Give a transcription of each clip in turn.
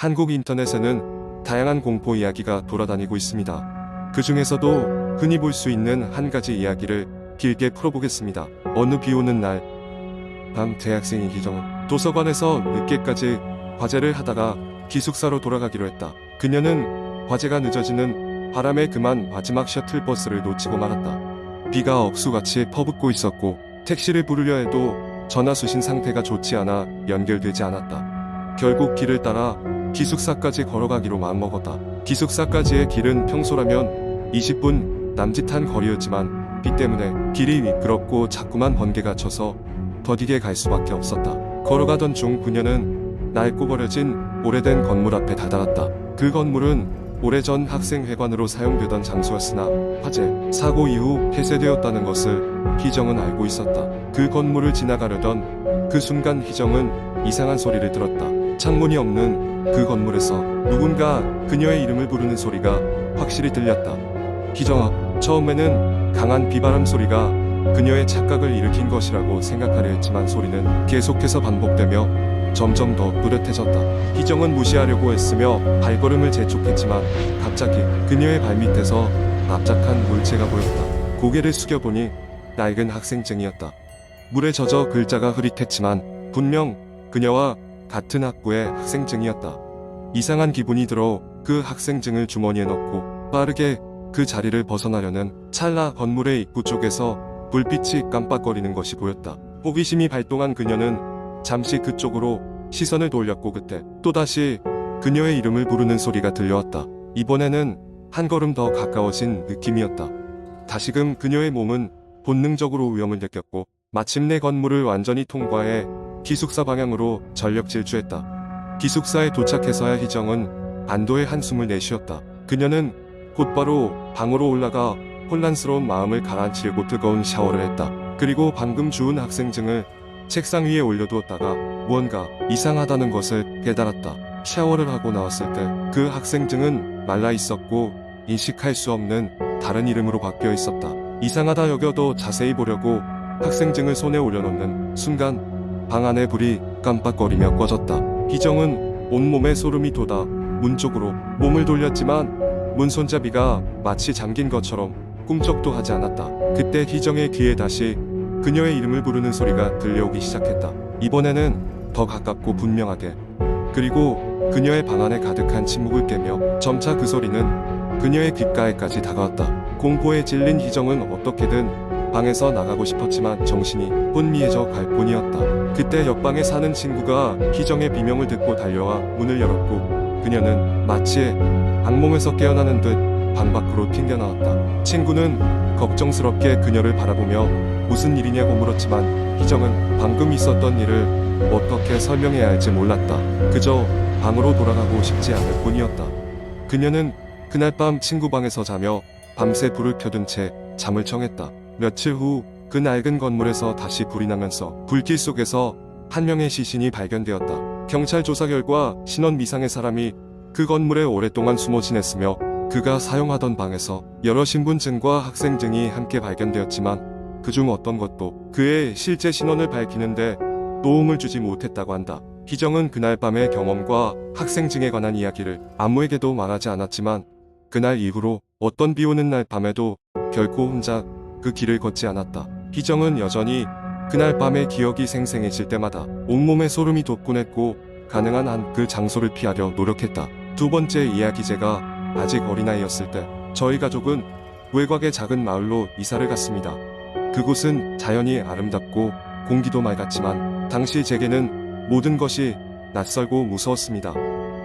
한국 인터넷에는 다양한 공포 이야기가 돌아다니고 있습니다. 그 중에서도 흔히 볼 수 있는 한 가지 이야기를 길게 풀어보겠습니다. 어느 비 오는 날, 밤 대학생인 희정은 도서관에서 늦게까지 과제를 하다가 기숙사로 돌아가기로 했다. 그녀는 과제가 늦어지는 바람에 그만 마지막 셔틀버스를 놓치고 말았다. 비가 억수같이 퍼붓고 있었고 택시를 부르려 해도 전화 수신 상태가 좋지 않아 연결되지 않았다. 결국 길을 따라 기숙사까지 걸어가기로 마음먹었다. 기숙사까지의 길은 평소라면 20분 남짓한 거리였지만 비 때문에 길이 미끄럽고 자꾸만 번개가 쳐서 더디게 갈 수밖에 없었다. 걸어가던 중 그녀는 낡고 버려진 오래된 건물 앞에 다다랐다. 그 건물은 오래전 학생회관으로 사용되던 장소였으나 화재, 사고 이후 폐쇄되었다는 것을 희정은 알고 있었다. 그 건물을 지나가려던 그 순간 희정은 이상한 소리를 들었다. 창문이 없는 그 건물에서 누군가 그녀의 이름을 부르는 소리가 확실히 들렸다. 희정아, 처음에는 강한 비바람 소리가 그녀의 착각을 일으킨 것이라고 생각하려 했지만 소리는 계속해서 반복되며 점점 더 뚜렷해졌다. 희정은 무시하려고 했으며 발걸음을 재촉했지만 갑자기 그녀의 발밑에서 납작한 물체가 보였다. 고개를 숙여보니 낡은 학생증이었다. 물에 젖어 글자가 흐릿했지만 분명 그녀와 같은 학부의 학생증이었다. 이상한 기분이 들어 그 학생증을 주머니에 넣고 빠르게 그 자리를 벗어나려는 찰나 건물의 입구 쪽에서 불빛이 깜빡거리는 것이 보였다. 호기심이 발동한 그녀는 잠시 그쪽으로 시선을 돌렸고 그때 또다시 그녀의 이름을 부르는 소리가 들려왔다. 이번에는 한 걸음 더 가까워진 느낌이었다. 다시금 그녀의 몸은 본능적으로 위험을 느꼈고 마침내 건물을 완전히 통과해 기숙사 방향으로 전력 질주했다. 기숙사에 도착해서야 희정은 안도의 한숨을 내쉬었다. 그녀는 곧바로 방으로 올라가 혼란스러운 마음을 가라앉히려고 뜨거운 샤워를 했다. 그리고 방금 주운 학생증을 책상 위에 올려두었다가 무언가 이상하다는 것을 깨달았다. 샤워를 하고 나왔을 때 그 학생증은 말라 있었고 인식할 수 없는 다른 이름으로 바뀌어 있었다. 이상하다 여겨도 자세히 보려고 학생증을 손에 올려놓는 순간 방 안의 불이 깜빡거리며 꺼졌다. 희정은 온몸에 소름이 돋아 문 쪽으로 몸을 돌렸지만 문 손잡이가 마치 잠긴 것처럼 꿈쩍도 하지 않았다. 그때 희정의 귀에 다시 그녀의 이름을 부르는 소리가 들려오기 시작했다. 이번에는 더 가깝고 분명하게. 그리고 그녀의 방 안에 가득한 침묵을 깨며 점차 그 소리는 그녀의 귓가에까지 다가왔다. 공포에 질린 희정은 어떻게든 방에서 나가고 싶었지만 정신이 혼미해져 갈 뿐이었다. 그때 옆방에 사는 친구가 희정의 비명을 듣고 달려와 문을 열었고 그녀는 마치 악몽에서 깨어나는 듯 방 밖으로 튕겨나왔다. 친구는 걱정스럽게 그녀를 바라보며 무슨 일이냐고 물었지만 희정은 방금 있었던 일을 어떻게 설명해야 할지 몰랐다. 그저 방으로 돌아가고 싶지 않을 뿐이었다. 그녀는 그날 밤 친구 방에서 자며 밤새 불을 켜둔 채 잠을 청했다. 며칠 후 그 낡은 건물에서 다시 불이 나면서 불길 속에서 한 명의 시신이 발견되었다. 경찰 조사 결과 신원 미상의 사람이 그 건물에 오랫동안 숨어 지냈으며 그가 사용하던 방에서 여러 신분증과 학생 증이 함께 발견되었지만 그중 어떤 것도 그의 실제 신원을 밝히는데 도움을 주지 못했다고 한다. 희정은 그날 밤의 경험과 학생 증에 관한 이야기를 아무에게도 말하지 않았지만 그날 이후로 어떤 비 오는 날 밤에도 결코 혼자 그 길을 걷지 않았다. 희정은 여전히 그날 밤의 기억이 생생해질 때마다 온몸에 소름이 돋곤 했고 가능한 한 그 장소를 피하려 노력했다. 두 번째 이야기제가 아직 어린아이였을 때 저희 가족은 외곽의 작은 마을로 이사를 갔습니다. 그곳은 자연이 아름답고 공기도 맑았지만 당시 제게는 모든 것이 낯설고 무서웠습니다.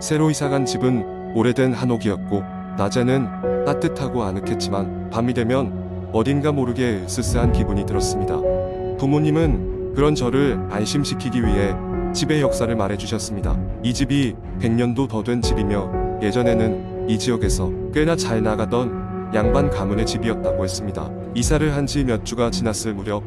새로 이사간 집은 오래된 한옥이었고 낮에는 따뜻하고 아늑했지만 밤이 되면 어딘가 모르게 으스스한 기분이 들었습니다. 부모님은 그런 저를 안심시키기 위해 집의 역사를 말해주셨습니다. 이 집이 100년도 더 된 집이며 예전에는 이 지역에서 꽤나 잘 나가던 양반 가문의 집이었다고 했습니다. 이사를 한 지 몇 주가 지났을 무렵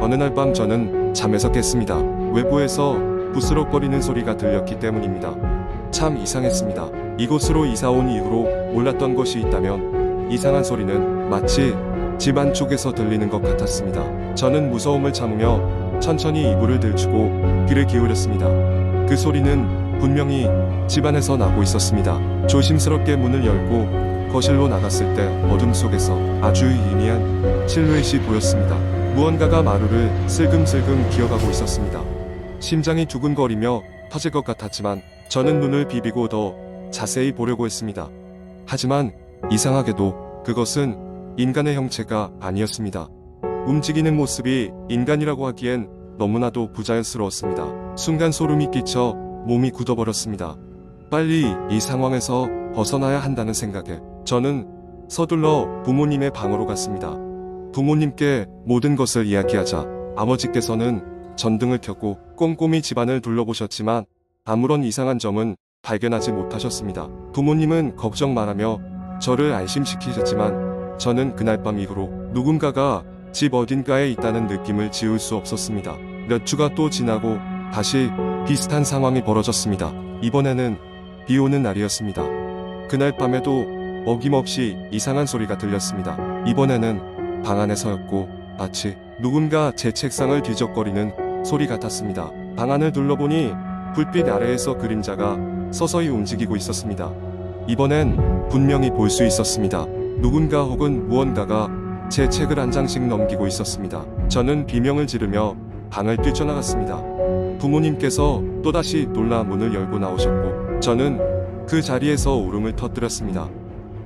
어느 날 밤 저는 잠에서 깼습니다. 외부에서 부스럭거리는 소리가 들렸기 때문입니다. 참 이상했습니다. 이곳으로 이사 온 이후로 몰랐던 것이 있다면 이상한 소리는 마치 집 안 쪽에서 들리는 것 같았습니다. 저는 무서움을 참으며 천천히 이불을 들추고 귀를 기울였습니다. 그 소리는 분명히 집안에서 나고 있었습니다. 조심스럽게 문을 열고 거실로 나갔을 때 어둠 속에서 아주 희미한 실루엣이 보였습니다. 무언가가 마루를 슬금슬금 기어가고 있었습니다. 심장이 두근거리며 터질 것 같았지만 저는 눈을 비비고 더 자세히 보려고 했습니다. 하지만 이상하게도 그것은 인간의 형체가 아니었습니다. 움직이는 모습이 인간이라고 하기엔 너무나도 부자연스러웠습니다. 순간 소름이 끼쳐 몸이 굳어버렸습니다. 빨리 이 상황에서 벗어나야 한다는 생각에 저는 서둘러 부모님의 방으로 갔습니다. 부모님께 모든 것을 이야기하자 아버지께서는 전등을 켜고 꼼꼼히 집안을 둘러보셨지만 아무런 이상한 점은 발견하지 못하셨습니다. 부모님은 걱정 말하며 저를 안심시키셨지만 저는 그날 밤 이후로 누군가가 집 어딘가에 있다는 느낌을 지울 수 없었습니다. 몇 주가 또 지나고 다시 비슷한 상황이 벌어졌습니다. 이번에는 비 오는 날이었습니다. 그날 밤에도 어김없이 이상한 소리가 들렸습니다. 이번에는 방 안에서였고 마치 누군가 제 책상을 뒤적거리는 소리 같았습니다. 방 안을 둘러보니 불빛 아래에서 그림자가 서서히 움직이고 있었습니다. 이번엔 분명히 볼 수 있었습니다. 누군가 혹은 무언가가 제 책을 한 장씩 넘기고 있었습니다. 저는 비명을 지르며 방을 뛰쳐나갔습니다. 부모님께서 또다시 놀라 문을 열고 나오셨고 저는 그 자리에서 울음을 터뜨렸습니다.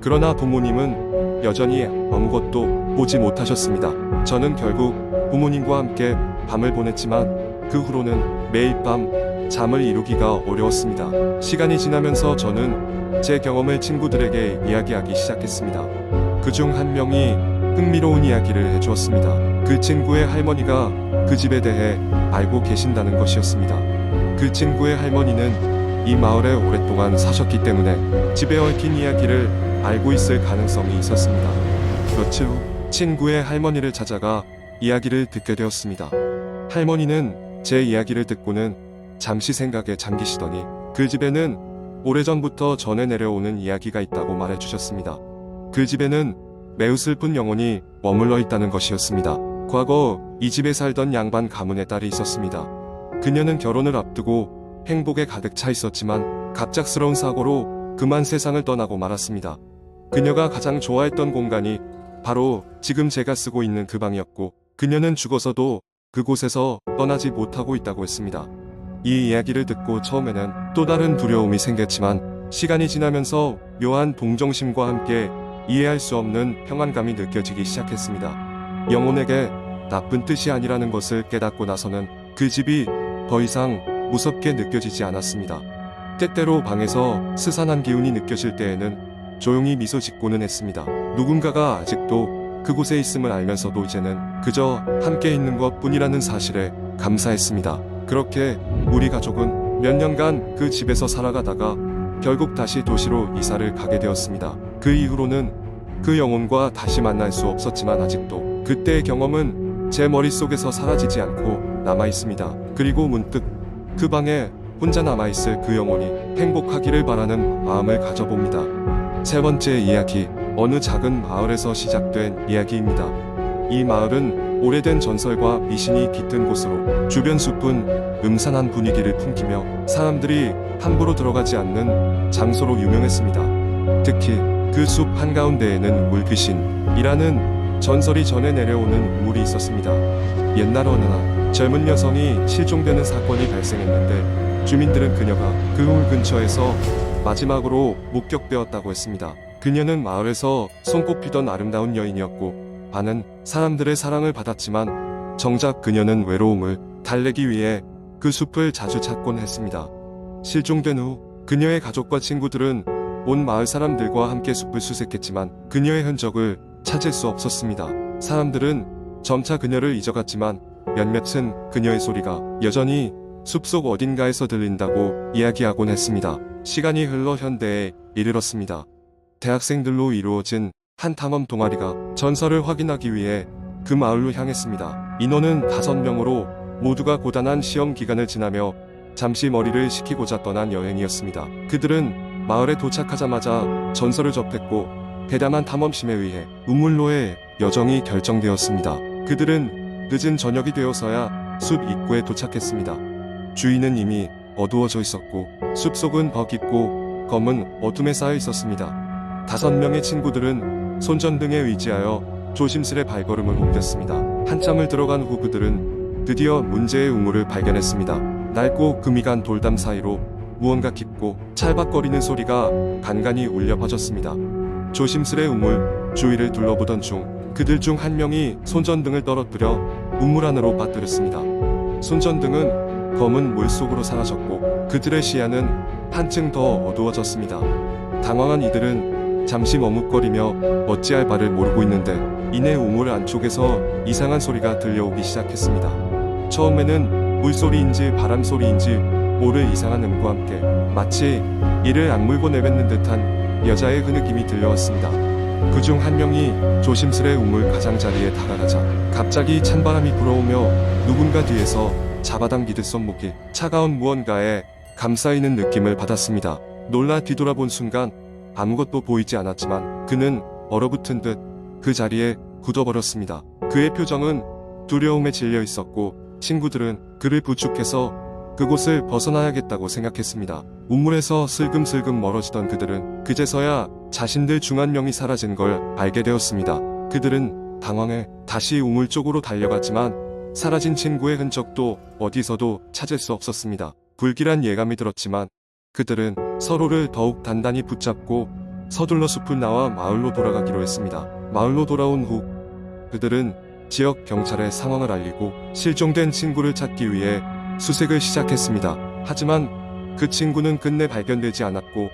그러나 부모님은 여전히 아무것도 보지 못하셨습니다. 저는 결국 부모님과 함께 밤을 보냈지만 그 후로는 매일 밤 잠을 이루기가 어려웠습니다. 시간이 지나면서 저는 제 경험을 친구들에게 이야기하기 시작했습니다. 그 중 한 명이 흥미로운 이야기를 해주었습니다. 그 친구의 할머니가 그 집에 대해 알고 계신다는 것이었습니다. 그 친구의 할머니는 이 마을에 오랫동안 사셨기 때문에 집에 얽힌 이야기를 알고 있을 가능성이 있었습니다. 며칠 후 친구의 할머니를 찾아가 이야기를 듣게 되었습니다. 할머니는 제 이야기를 듣고는 잠시 생각에 잠기시더니 그 집에는 오래전부터 전해 내려오는 이야기가 있다고 말해 주셨습니다. 그 집에는 매우 슬픈 영혼이 머물러 있다는 것이었습니다. 과거 이 집에 살던 양반 가문의 딸이 있었습니다. 그녀는 결혼을 앞두고 행복에 가득 차 있었지만 갑작스러운 사고로 그만 세상을 떠나고 말았습니다. 그녀가 가장 좋아했던 공간이 바로 지금 제가 쓰고 있는 그 방이었고 그녀는 죽어서도 그곳에서 떠나지 못하고 있다고 했습니다. 이 이야기를 듣고 처음에는 또 다른 두려움이 생겼지만 시간이 지나면서 묘한 동정심과 함께 이해할 수 없는 평안감이 느껴지기 시작했습니다. 영혼에게 나쁜 뜻이 아니라는 것을 깨닫고 나서는 그 집이 더 이상 무섭게 느껴지지 않았습니다. 때때로 방에서 스산한 기운이 느껴질 때에는 조용히 미소 짓고는 했습니다. 누군가가 아직도 그곳에 있음을 알면서도 이제는 그저 함께 있는 것 뿐이라는 사실에 감사했습니다. 그렇게 우리 가족은 몇 년간 그 집에서 살아가다가 결국 다시 도시로 이사를 가게 되었습니다. 그 이후로는 그 영혼과 다시 만날 수 없었지만 아직도 그때의 경험은 제 머릿속에서 사라지지 않고 남아 있습니다. 그리고 문득 그 방에 혼자 남아 있을 그 영혼이 행복하기를 바라는 마음을 가져봅니다. 세 번째 이야기, 어느 작은 마을에서 시작된 이야기입니다. 이 마을은 오래된 전설과 미신이 깃든 곳으로 주변 숲은 음산한 분위기를 풍기며 사람들이 함부로 들어가지 않는 장소로 유명했습니다. 특히 그 숲 한가운데에는 물귀신이라는 전설이 전해 내려오는 물이 있었습니다. 옛날 어느 날 젊은 여성이 실종되는 사건이 발생했는데 주민들은 그녀가 그 울 근처에서 마지막으로 목격되었다고 했습니다. 그녀는 마을에서 손꼽히던 아름다운 여인이었고 많은 사람들의 사랑을 받았지만 정작 그녀는 외로움을 달래기 위해 그 숲을 자주 찾곤 했습니다. 실종된 후 그녀의 가족과 친구들은 온 마을 사람들과 함께 숲을 수색했지만 그녀의 흔적을 찾을 수 없었습니다. 사람들은 점차 그녀를 잊어갔지만 몇몇은 그녀의 소리가 여전히 숲속 어딘가에서 들린다고 이야기하곤 했습니다. 시간이 흘러 현대에 이르렀습니다. 대학생들로 이루어진 한 탐험 동아리가 전설을 확인하기 위해 그 마을로 향했습니다. 인원은 다섯 명으로 모두가 고단한 시험 기간을 지나며 잠시 머리를 식히고자 떠난 여행이었습니다. 그들은 마을에 도착하자마자 전설을 접했고 대담한 탐험심에 의해 우물로의 여정이 결정되었습니다. 그들은 늦은 저녁이 되어서야 숲 입구에 도착했습니다. 주인은 이미 어두워져 있었고 숲속은 더 깊고 검은 어둠에 쌓여 있었습니다. 다섯 명의 친구들은 손전등에 의지하여 조심스레 발걸음을 옮겼습니다. 한참을 들어간 후 그들은 드디어 문제의 우물을 발견했습니다. 낡고 금이 간 돌담 사이로 무언가 깊고 찰박거리는 소리가 간간히 울려 퍼졌습니다. 조심스레 우물 주위를 둘러보던 중 그들 중 한 명이 손전등을 떨어뜨려 우물 안으로 빠뜨렸습니다. 손전등은 검은 물 속으로 사라졌고 그들의 시야는 한층 더 어두워졌습니다. 당황한 이들은 잠시 머뭇거리며 어찌할 바를 모르고 있는데 이내 우물 안쪽에서 이상한 소리가 들려오기 시작했습니다. 처음에는 물소리인지 바람소리인지 모를 이상한 음과 함께 마치 이를 악물고 내뱉는 듯한 여자의 그 느낌이 들려왔습니다. 그중 한 명이 조심스레 우물 가장자리에 다가가자 갑자기 찬바람이 불어오며 누군가 뒤에서 잡아당기듯 손목이 차가운 무언가에 감싸이는 느낌을 받았습니다. 놀라 뒤돌아본 순간 아무것도 보이지 않았지만 그는 얼어붙은 듯 그 자리에 굳어버렸습니다. 그의 표정은 두려움에 질려 있었고 친구들은 그를 부축해서 그곳을 벗어나야겠다고 생각했습니다. 우물에서 슬금슬금 멀어지던 그들은 그제서야 자신들 중한 명이 사라진 걸 알게 되었습니다. 그들은 당황해 다시 우물 쪽으로 달려갔지만 사라진 친구의 흔적도 어디서도 찾을 수 없었습니다. 불길한 예감이 들었지만 그들은 서로를 더욱 단단히 붙잡고 서둘러 숲을 나와 마을로 돌아가기로 했습니다. 마을로 돌아온 후 그들은 지역 경찰에 상황을 알리고 실종된 친구를 찾기 위해 수색을 시작했습니다. 하지만 그 친구는 끝내 발견되지 않았고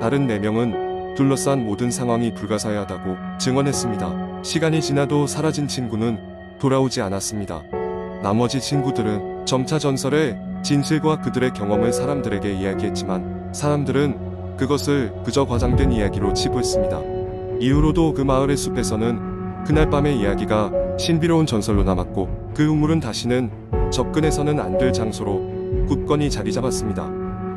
다른 4명은 둘러싼 모든 상황이 불가사의하다고 증언했습니다. 시간이 지나도 사라진 친구는 돌아오지 않았습니다. 나머지 친구들은 점차 전설의 진실과 그들의 경험을 사람들에게 이야기했지만 사람들은 그것을 그저 과장된 이야기로 치부했습니다. 이후로도 그 마을의 숲에서는 그날 밤의 이야기가 신비로운 전설로 남았고 그 우물은 다시는 접근해서는 안 될 장소로 굳건히 자리 잡았습니다.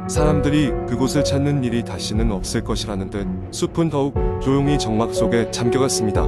사람들이 그곳을 찾는 일이 다시는 없을 것이라는 듯 숲은 더욱 조용히 정막 속에 잠겨갔습니다.